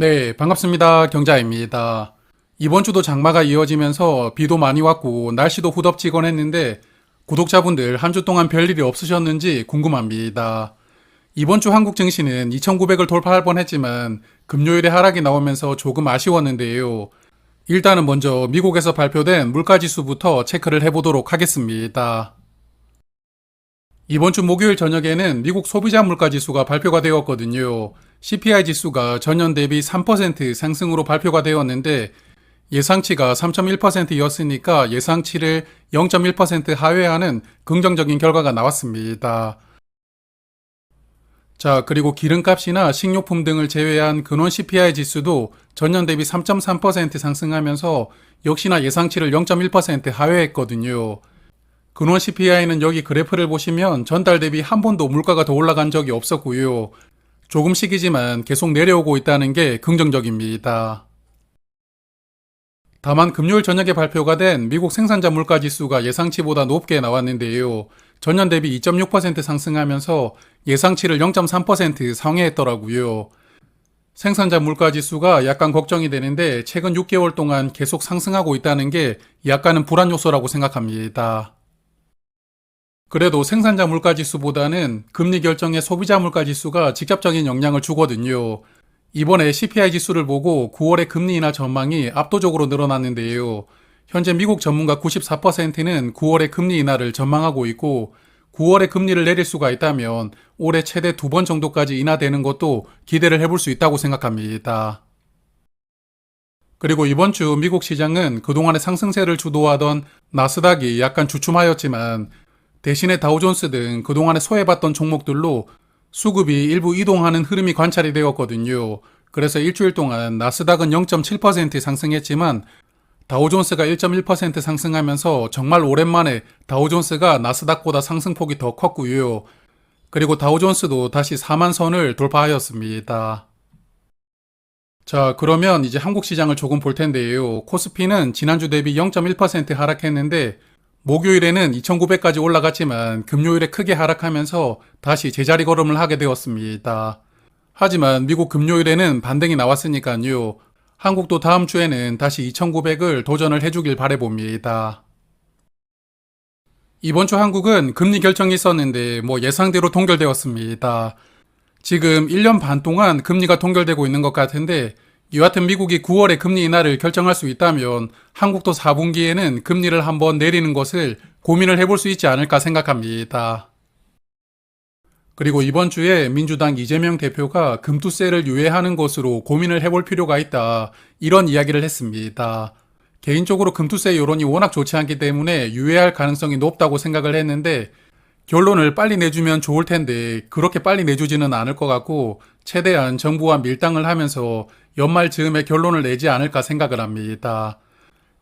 네, 반갑습니다. 경자입니다. 이번 주도 장마가 이어지면서 비도 많이 왔고 날씨도 후덥지건 했는데 구독자분들 한 주 동안 별일이 없으셨는지 궁금합니다. 이번 주 한국 증시는 2900을 돌파할 뻔했지만 금요일에 하락이 나오면서 조금 아쉬웠는데요. 일단은 먼저 미국에서 발표된 물가지수부터 체크를 해보도록 하겠습니다. 이번 주 목요일 저녁에는 미국 소비자 물가 지수가 발표가 되었거든요. CPI 지수가 전년 대비 3% 상승으로 발표가 되었는데 예상치가 3.1%였으니까 예상치를 0.1% 하회하는 긍정적인 결과가 나왔습니다. 자, 그리고 기름값이나 식료품 등을 제외한 근원 CPI 지수도 전년 대비 3.3% 상승하면서 역시나 예상치를 0.1% 하회했거든요. 근원 CPI는 여기 그래프를 보시면 전달 대비 한 번도 물가가 더 올라간 적이 없었고요. 조금씩이지만 계속 내려오고 있다는 게 긍정적입니다. 다만 금요일 저녁에 발표가 된 미국 생산자 물가 지수가 예상치보다 높게 나왔는데요. 전년 대비 2.6% 상승하면서 예상치를 0.3% 상회했더라고요. 생산자 물가 지수가 약간 걱정이 되는데 최근 6개월 동안 계속 상승하고 있다는 게 약간은 불안 요소라고 생각합니다. 그래도 생산자 물가 지수보다는 금리 결정의 소비자 물가 지수가 직접적인 영향을 주거든요. 이번에 CPI 지수를 보고 9월의 금리 인하 전망이 압도적으로 늘어났는데요. 현재 미국 전문가 94%는 9월의 금리 인하를 전망하고 있고 9월에 금리를 내릴 수가 있다면 올해 최대 두 번 정도까지 인하되는 것도 기대를 해볼 수 있다고 생각합니다. 그리고 이번 주 미국 시장은 그동안의 상승세를 주도하던 나스닥이 약간 주춤하였지만 대신에 다우존스 등 그동안에 소외받던 종목들로 수급이 일부 이동하는 흐름이 관찰이 되었거든요. 그래서 일주일 동안 나스닥은 0.7% 상승했지만 다우존스가 1.1% 상승하면서 정말 오랜만에 다우존스가 나스닥보다 상승폭이 더 컸고요. 그리고 다우존스도 다시 4만 선을 돌파하였습니다. 자, 그러면 이제 한국 시장을 조금 볼 텐데요. 코스피는 지난주 대비 0.1% 하락했는데 목요일에는 2,900까지 올라갔지만 금요일에 크게 하락하면서 다시 제자리 걸음을 하게 되었습니다. 하지만 미국 금요일에는 반등이 나왔으니까요. 한국도 다음 주에는 다시 2,900을 도전을 해주길 바래봅니다. 이번 주 한국은 금리 결정이 있었는데 뭐 예상대로 동결되었습니다. 지금 1년 반 동안 금리가 동결되고 있는 것 같은데 여하튼 미국이 9월에 금리 인하를 결정할 수 있다면 한국도 4분기에는 금리를 한번 내리는 것을 고민을 해볼 수 있지 않을까 생각합니다. 그리고 이번 주에 민주당 이재명 대표가 금투세를 유예하는 것으로 고민을 해볼 필요가 있다. 이런 이야기를 했습니다. 개인적으로 금투세 여론이 워낙 좋지 않기 때문에 유예할 가능성이 높다고 생각을 했는데 결론을 빨리 내주면 좋을 텐데 그렇게 빨리 내주지는 않을 것 같고 최대한 정부와 밀당을 하면서 연말 즈음에 결론을 내지 않을까 생각을 합니다.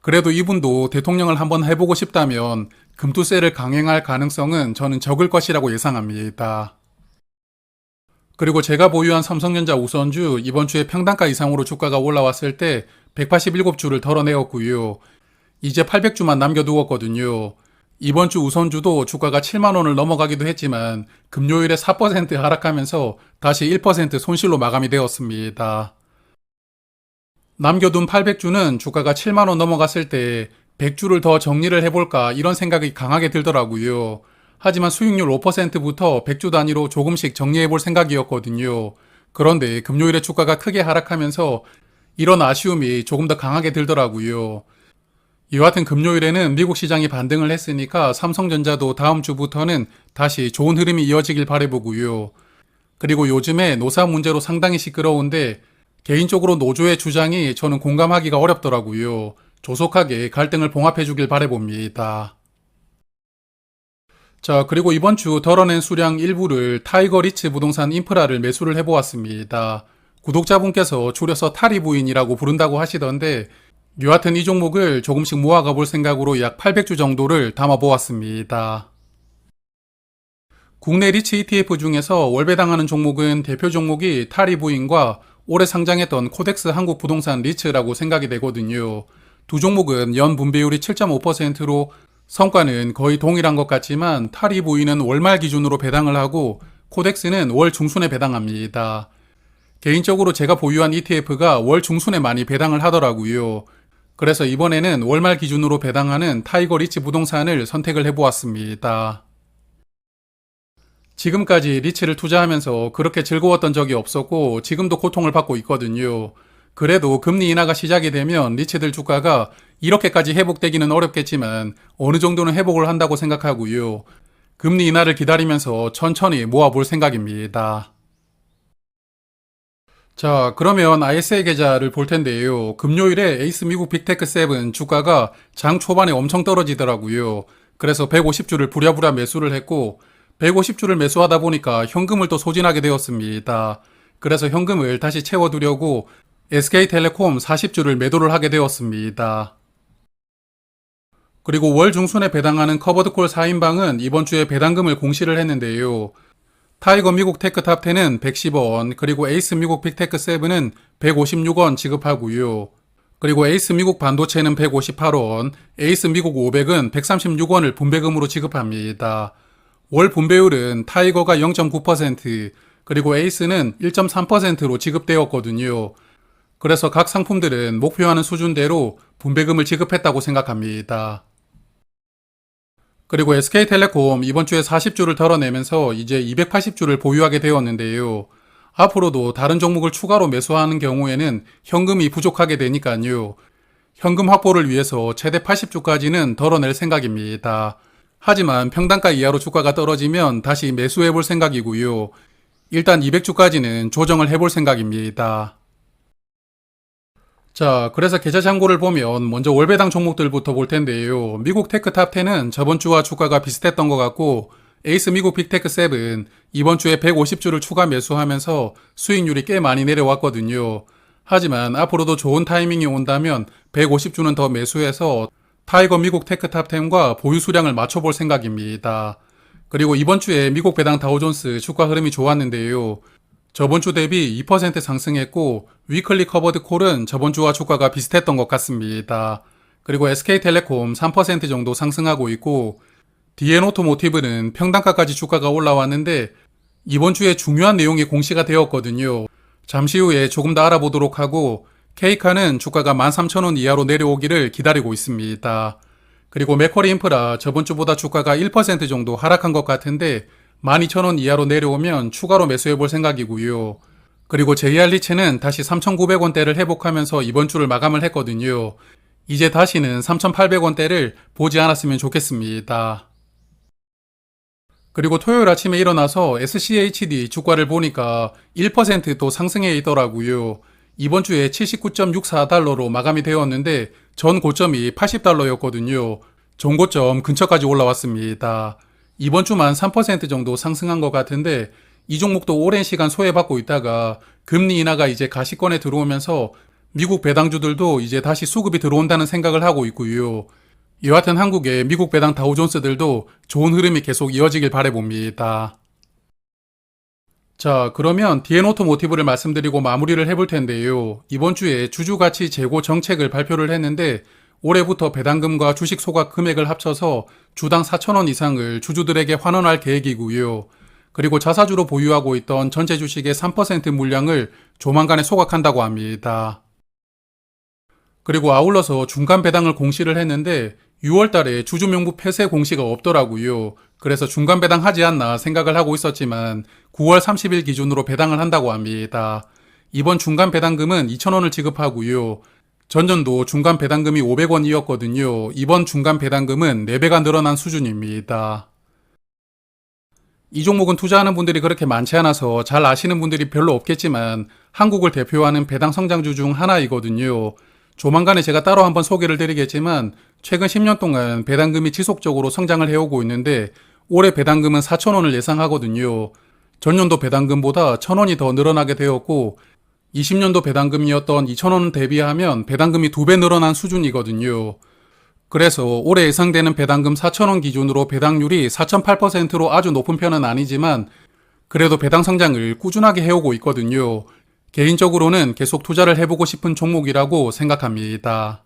그래도 이분도 대통령을 한번 해보고 싶다면 금투세를 강행할 가능성은 저는 적을 것이라고 예상합니다. 그리고 제가 보유한 삼성전자 우선주 이번 주에 평단가 이상으로 주가가 올라왔을 때 187주를 덜어내었고요. 이제 800주만 남겨두었거든요. 이번 주 우선주도 주가가 7만 원을 넘어가기도 했지만 금요일에 4% 하락하면서 다시 1% 손실로 마감이 되었습니다. 남겨둔 800주는 주가가 7만원 넘어갔을 때 100주를 더 정리를 해볼까 이런 생각이 강하게 들더라고요. 하지만 수익률 5%부터 100주 단위로 조금씩 정리해볼 생각이었거든요. 그런데 금요일에 주가가 크게 하락하면서 이런 아쉬움이 조금 더 강하게 들더라고요. 여하튼 금요일에는 미국 시장이 반등을 했으니까 삼성전자도 다음 주부터는 다시 좋은 흐름이 이어지길 바라보고요. 그리고 요즘에 노사 문제로 상당히 시끄러운데 개인적으로 노조의 주장이 저는 공감하기가 어렵더라고요. 조속하게 갈등을 봉합해 주길 바라봅니다. 자, 그리고 이번 주 덜어낸 수량 일부를 타이거 리츠 부동산 인프라를 매수를 해보았습니다. 구독자분께서 줄여서 타리 부인이라고 부른다고 하시던데 여하튼 이 종목을 조금씩 모아가 볼 생각으로 약 800주 정도를 담아 보았습니다. 국내 리츠 ETF 중에서 월배당하는 종목은 대표 종목이 타리부인과 올해 상장했던 코덱스 한국 부동산 리츠라고 생각이 되거든요. 두 종목은 연 분배율이 7.5%로 성과는 거의 동일한 것 같지만 타리부인은 월말 기준으로 배당을 하고 코덱스는 월 중순에 배당합니다. 개인적으로 제가 보유한 ETF가 월 중순에 많이 배당을 하더라고요. 그래서 이번에는 월말 기준으로 배당하는 타이거 리치 부동산을 선택을 해보았습니다. 지금까지 리츠를 투자하면서 그렇게 즐거웠던 적이 없었고 지금도 고통을 받고 있거든요. 그래도 금리 인하가 시작이 되면 리츠들 주가가 이렇게까지 회복되기는 어렵겠지만 어느 정도는 회복을 한다고 생각하고요. 금리 인하를 기다리면서 천천히 모아볼 생각입니다. 자, 그러면 ISA 계좌를 볼 텐데요. 금요일에 에이스 미국 빅테크 7 주가가 장 초반에 엄청 떨어지더라고요. 그래서 150주를 부랴부랴 매수를 했고 150주를 매수하다 보니까 현금을 또 소진하게 되었습니다. 그래서 현금을 다시 채워두려고 SK텔레콤 40주를 매도를 하게 되었습니다. 그리고 월 중순에 배당하는 커버드콜 4인방은 이번 주에 배당금을 공시를 했는데요. 타이거 미국 테크 탑 10은 110원, 그리고 에이스 미국 빅테크 7은 156원 지급하고요. 그리고 에이스 미국 반도체는 158원, 에이스 미국 500은 136원을 분배금으로 지급합니다. 월 분배율은 타이거가 0.9%, 그리고 에이스는 1.3%로 지급되었거든요. 그래서 각 상품들은 목표하는 수준대로 분배금을 지급했다고 생각합니다. 그리고 SK텔레콤 이번 주에 40주를 덜어내면서 이제 280주를 보유하게 되었는데요. 앞으로도 다른 종목을 추가로 매수하는 경우에는 현금이 부족하게 되니까요. 현금 확보를 위해서 최대 80주까지는 덜어낼 생각입니다. 하지만 평단가 이하로 주가가 떨어지면 다시 매수해 볼 생각이고요. 일단 200주까지는 조정을 해볼 생각입니다. 자, 그래서 계좌 잔고를 보면 먼저 월배당 종목들부터 볼 텐데요. 미국 테크 탑 10은 저번 주와 주가가 비슷했던 것 같고 에이스 미국 빅테크 7 이번 주에 150주를 추가 매수하면서 수익률이 꽤 많이 내려왔거든요. 하지만 앞으로도 좋은 타이밍이 온다면 150주는 더 매수해서 타이거 미국 테크 탑 10과 보유 수량을 맞춰볼 생각입니다. 그리고 이번 주에 미국 배당 다우존스 주가 흐름이 좋았는데요. 저번 주 대비 2% 상승했고 위클리 커버드 콜은 저번 주와 주가가 비슷했던 것 같습니다. 그리고 SK텔레콤 3% 정도 상승하고 있고 디엔 오토모티브는 평단가까지 주가가 올라왔는데 이번 주에 중요한 내용이 공시가 되었거든요. 잠시 후에 조금 더 알아보도록 하고 케이카는 주가가 13,000원 이하로 내려오기를 기다리고 있습니다. 그리고 맥쿼리 인프라 저번 주보다 주가가 1% 정도 하락한 것 같은데 12,000원 이하로 내려오면 추가로 매수해 볼 생각이고요. 그리고 JR 리츠는 다시 3,900원대를 회복하면서 이번 주를 마감을 했거든요. 이제 다시는 3,800원대를 보지 않았으면 좋겠습니다. 그리고 토요일 아침에 일어나서 SCHD 주가를 보니까 1%또 상승해 있더라고요. 이번 주에 79.64달러로 마감이 되었는데 전 고점이 80달러였거든요. 전고점 근처까지 올라왔습니다. 이번 주만 3% 정도 상승한 것 같은데 이 종목도 오랜 시간 소외받고 있다가 금리 인하가 이제 가시권에 들어오면서 미국 배당주들도 이제 다시 수급이 들어온다는 생각을 하고 있고요. 여하튼 한국의 미국 배당 다우존스들도 좋은 흐름이 계속 이어지길 바래봅니다. 자, 그러면 디엔 오토 모티브를 말씀드리고 마무리를 해볼 텐데요. 이번 주에 주주가치 재고 정책을 발표를 했는데 올해부터 배당금과 주식 소각 금액을 합쳐서 주당 4천원 이상을 주주들에게 환원할 계획이고요. 그리고 자사주로 보유하고 있던 전체 주식의 3% 물량을 조만간에 소각한다고 합니다. 그리고 아울러서 중간 배당을 공시를 했는데 6월 달에 주주 명부 폐쇄 공시가 없더라고요. 그래서 중간 배당하지 않나 생각을 하고 있었지만 9월 30일 기준으로 배당을 한다고 합니다. 이번 중간 배당금은 2,000원을 지급하고요. 전년도 중간 배당금이 500원이었거든요. 이번 중간 배당금은 4배가 늘어난 수준입니다. 이 종목은 투자하는 분들이 그렇게 많지 않아서 잘 아시는 분들이 별로 없겠지만 한국을 대표하는 배당 성장주 중 하나이거든요. 조만간에 제가 따로 한번 소개를 드리겠지만 최근 10년 동안 배당금이 지속적으로 성장을 해오고 있는데 올해 배당금은 4천 원을 예상하거든요. 전년도 배당금보다 1,000원이 더 늘어나게 되었고 20년도 배당금이었던 2,000원 대비하면 배당금이 두 배 늘어난 수준이거든요. 그래서 올해 예상되는 배당금 4,000원 기준으로 배당률이 4.8%로 아주 높은 편은 아니지만 그래도 배당 성장을 꾸준하게 해오고 있거든요. 개인적으로는 계속 투자를 해보고 싶은 종목이라고 생각합니다.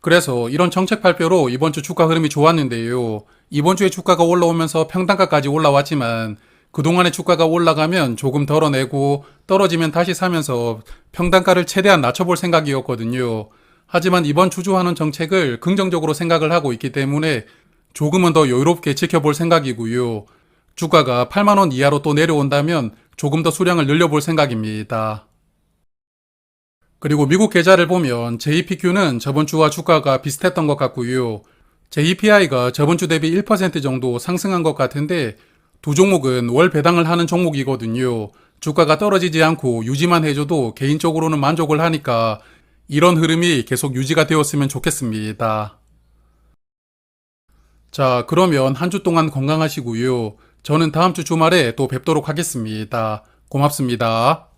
그래서 이런 정책 발표로 이번 주 주가 흐름이 좋았는데요. 이번 주에 주가가 올라오면서 평단가까지 올라왔지만 그동안의 주가가 올라가면 조금 덜어내고 떨어지면 다시 사면서 평단가를 최대한 낮춰볼 생각이었거든요. 하지만 이번 주주하는 정책을 긍정적으로 생각을 하고 있기 때문에 조금은 더 여유롭게 지켜볼 생각이고요. 주가가 8만원 이하로 또 내려온다면 조금 더 수량을 늘려볼 생각입니다. 그리고 미국 계좌를 보면 JPQ는 저번 주와 주가가 비슷했던 것 같고요. JPI가 저번 주 대비 1% 정도 상승한 것 같은데 두 종목은 월 배당을 하는 종목이거든요. 주가가 떨어지지 않고 유지만 해줘도 개인적으로는 만족을 하니까 이런 흐름이 계속 유지가 되었으면 좋겠습니다. 자, 그러면 한 주 동안 건강하시고요. 저는 다음 주 주말에 또 뵙도록 하겠습니다. 고맙습니다.